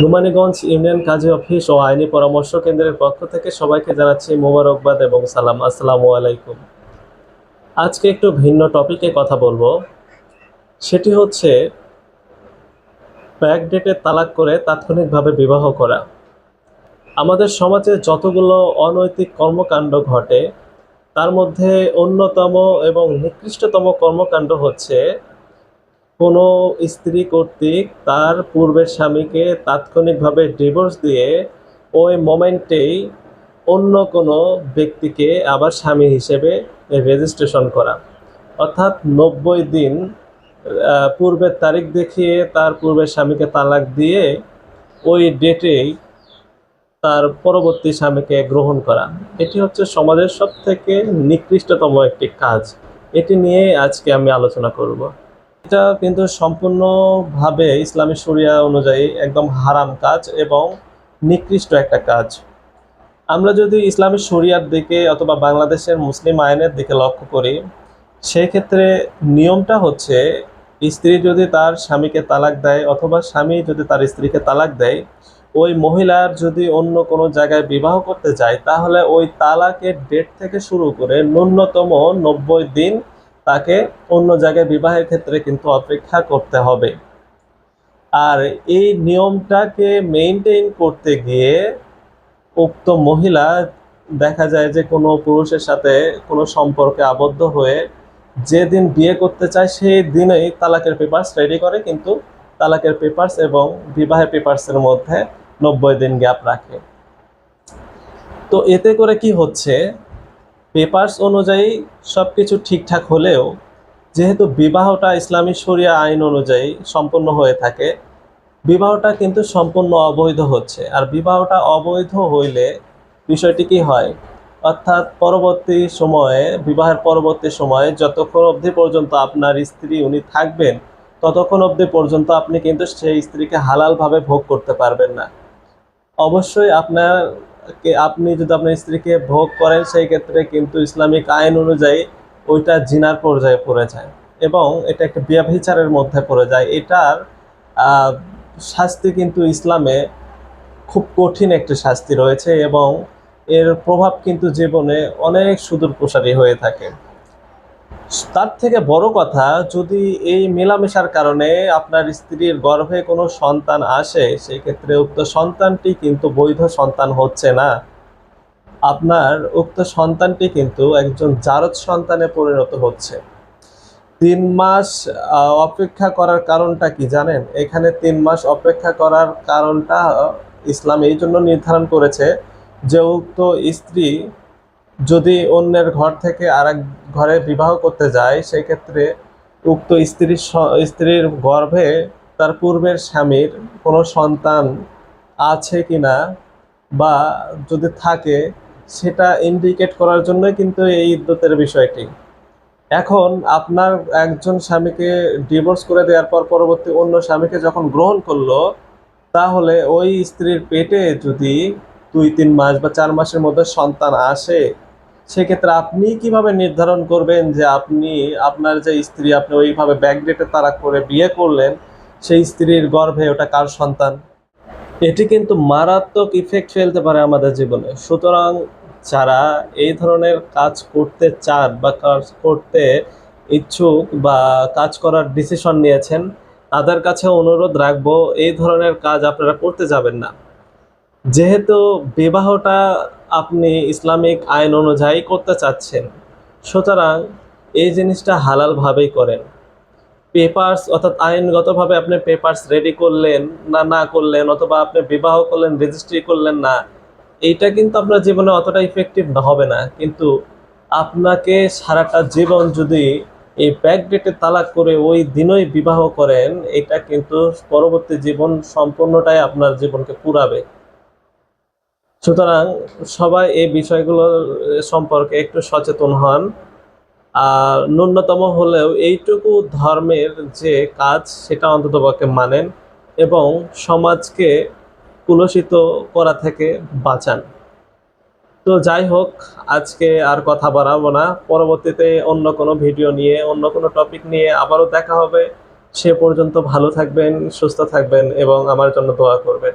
Gumaniganj union কাজী office ও আইনি পরামর্শ কেন্দ্রের পক্ষ থেকে সবাইকে জানাচ্ছি মোবারকবাদ এবং সালাম। আসসালামু আলাইকুম। আজকে একটু ভিন্ন টপিকে কথা বলব। সেটি হচ্ছে ব্যাক ডেটে তালাক করে তাৎক্ষণিকভাবে বিবাহ করা। আমাদের সমাজে যতগুলো অনৈতিক কর্মকাণ্ড ঘটে, তার মধ্যে অন্যতম এবং নিকৃষ্টতম কর্মকাণ্ড হচ্ছে কোনো স্ত্রী কর্তৃক তার পূর্বের স্বামীকে তাৎক্ষণিকভাবে ডিভোর্স দিয়ে ওই মোমেন্টেই অন্য কোনো ব্যক্তিকে আবার স্বামী হিসেবে রেজিস্ট্রেশন করা। অর্থাৎ নব্বই দিন পূর্বের তারিখ দেখিয়ে তার পূর্বের স্বামীকে তালাক দিয়ে ওই ডেটেই তার পরবর্তী স্বামীকে গ্রহণ করা। এটি হচ্ছে সমাজের সব থেকে নিকৃষ্টতম একটি কাজ। এটি নিয়ে আজকে আমি আলোচনা করব। এটা কিন্তু সম্পূর্ণভাবে ইসলামী শরিয়া অনুযায়ী একদম হারাম কাজ এবং নিকৃষ্ট একটা কাজ। আমরা যদি ইসলামী শরিয়ার দিকে অথবা বাংলাদেশের মুসলিম আইনের দিকে লক্ষ্য করি, সেক্ষেত্রে নিয়মটা হচ্ছে স্ত্রী যদি তার স্বামীকে তালাক দেয় অথবা স্বামী যদি তার স্ত্রীকে তালাক দেয়, ওই মহিলার যদি অন্য কোনো জায়গায় বিবাহ করতে যায়, তাহলে ওই তালাকের ডেট থেকে শুরু করে ন্যূনতম নব্বই দিন তাকে অন্য জায়গায় বিবাহের ক্ষেত্রে কিন্তু অপেক্ষা করতে হবে। আর এই নিয়মটাকে মেনটেন করতে গিয়ে উক্ত মহিলা দেখা যায় যে কোনো পুরুষের সাথে কোনো সম্পর্কে আবদ্ধ হয়ে যেদিন বিয়ে করতে চায় সেই দিনেই তালাকের পেপার্স রেডি করে, কিন্তু তালাকের পেপার্স এবং বিবাহের পেপার্সের মধ্যে নব্বই দিন গ্যাপ রাখে। তো এতে করে কি হচ্ছে? পেপার্স অনুযায়ী সব কিছু ঠিকঠাক হলেও, যেহেতু বিবাহটা ইসলামী শরিয়া আইন অনুযায়ী সম্পন্ন হয়ে থাকে, বিবাহটা কিন্তু সম্পূর্ণ অবৈধ হচ্ছে। আর বিবাহটা অবৈধ হইলে বিষয়টি কি হয়? অর্থাৎ পরবর্তী সময়ে, বিবাহের পরবর্তী সময়ে যতক্ষণ অবধি পর্যন্ত আপনার স্ত্রী উনি থাকবেন, ততক্ষণ অবধি পর্যন্ত আপনি কিন্তু সেই স্ত্রীকে হালালভাবে ভোগ করতে পারবেন না। অবশ্যই আপনার আপনি যদি আপনার স্ত্রীকে ভোগ করেন, সেই ক্ষেত্রে কিন্তু ইসলামিক আইন অনুযায়ী ওইটা জিনার পর্যায়ে পড়ে যায় এবং এটা একটা ব্যভিচারের মধ্যে পড়ে যায়। এটার শাস্তি কিন্তু ইসলামে খুব কঠিন একটা শাস্তি রয়েছে এবং এর প্রভাব কিন্তু জীবনে অনেক সুদূর প্রসারী হয়ে থাকে। তার থেকে বড় কথা, যদি এই মেলামেশার কারণে আপনার স্ত্রীর গর্ভে কোনো সন্তান আসে সেই ক্ষেত্রে উক্ত সন্তানটি কিন্তু বৈধ সন্তান হচ্ছে না। আপনার উক্ত সন্তানটি কিন্তু একজন জারদ সন্তানে পরিণত হচ্ছে। তিন মাস অপেক্ষা করার কারণটা কি জানেন? এখানে তিন মাস অপেক্ষা করার কারণটা ইসলাম এই জন্য নির্ধারণ করেছে যে উক্ত স্ত্রী যদি অন্যের ঘর থেকে আরেক ঘরে বিবাহ করতে যায় সেই ক্ষেত্রে উক্ত স্ত্রীর স্ত্রীর গর্ভে তার পূর্বের স্বামীর কোনো সন্তান আছে কি না বা যদি থাকে, সেটা ইন্ডিকেট করার জন্যই কিন্তু এই ইদ্যতের বিষয়টি। এখন আপনার একজন স্বামীকে ডিভোর্স করে দেওয়ার পর পরবর্তী অন্য স্বামীকে যখন গ্রহণ করল, তাহলে ওই স্ত্রীর পেটে যদি দুই, তিন মাস বা চার মাসের মধ্যে সন্তান আসে সেক্ষেত্রে আপনি কীভাবে নির্ধারণ করবেন যে আপনি, আপনার যে স্ত্রী, আপনি ওইভাবে ব্যাকডেটে তারা করে বিয়ে করলেন, সেই স্ত্রীর গর্ভে ওটা কার সন্তান? এটি কিন্তু মারাত্মক ইফেক্ট ফেলতে পারে আমাদের জীবনে। সুতরাং যারা এই ধরনের কাজ করতে চান বা কাজ করতে ইচ্ছুক বা কাজ করার ডিসিশন নিয়েছেন, তাদের কাছে অনুরোধ রাখব, এই ধরনের কাজ আপনারা করতে যাবেন না। যেহেতু বিবাহটা আপনি ইসলামিক আইন অনুযায়ী করতে চাচ্ছেন। সুতরাং এই জিনিসটা হালালভাবেই করেন। পেপার্স অর্থাৎ আইনগতভাবে আপনি পেপার্স রেডি করলেন না না করলেন অথবা আপনি বিবাহ করলেন রেজিস্ট্রি করলেন না, এইটা কিন্তু আপনার জীবনে অতটা ইফেক্টিভ হবে না। কিন্তু আপনাকে সারাটা জীবন যদি এই ব্যাক ডেটে তালাক করে ওই দিনই বিবাহ করেন, এটা কিন্তু পরবর্তী জীবন সম্পূর্ণটাই আপনার জীবনকে পুরাবে। সুতরাং সবাই এই বিষয়গুলো সম্পর্কে একটু সচেতন হন। আর ন্যূনতম হলেও এইটুকু ধর্মের যে কাজ, সেটা অন্ততপক্ষে মানেন এবং সমাজকে কুলসিত করা থেকে বাঁচান। তো যাই হোক, আজকে আর কথা বাড়াবো না। পরবর্তীতে অন্য কোনো ভিডিও নিয়ে, অন্য কোনো টপিক নিয়ে আবারও দেখা হবে। সে পর্যন্ত ভালো থাকবেন, সুস্থ থাকবেন এবং আমার জন্য দোয়া করবেন।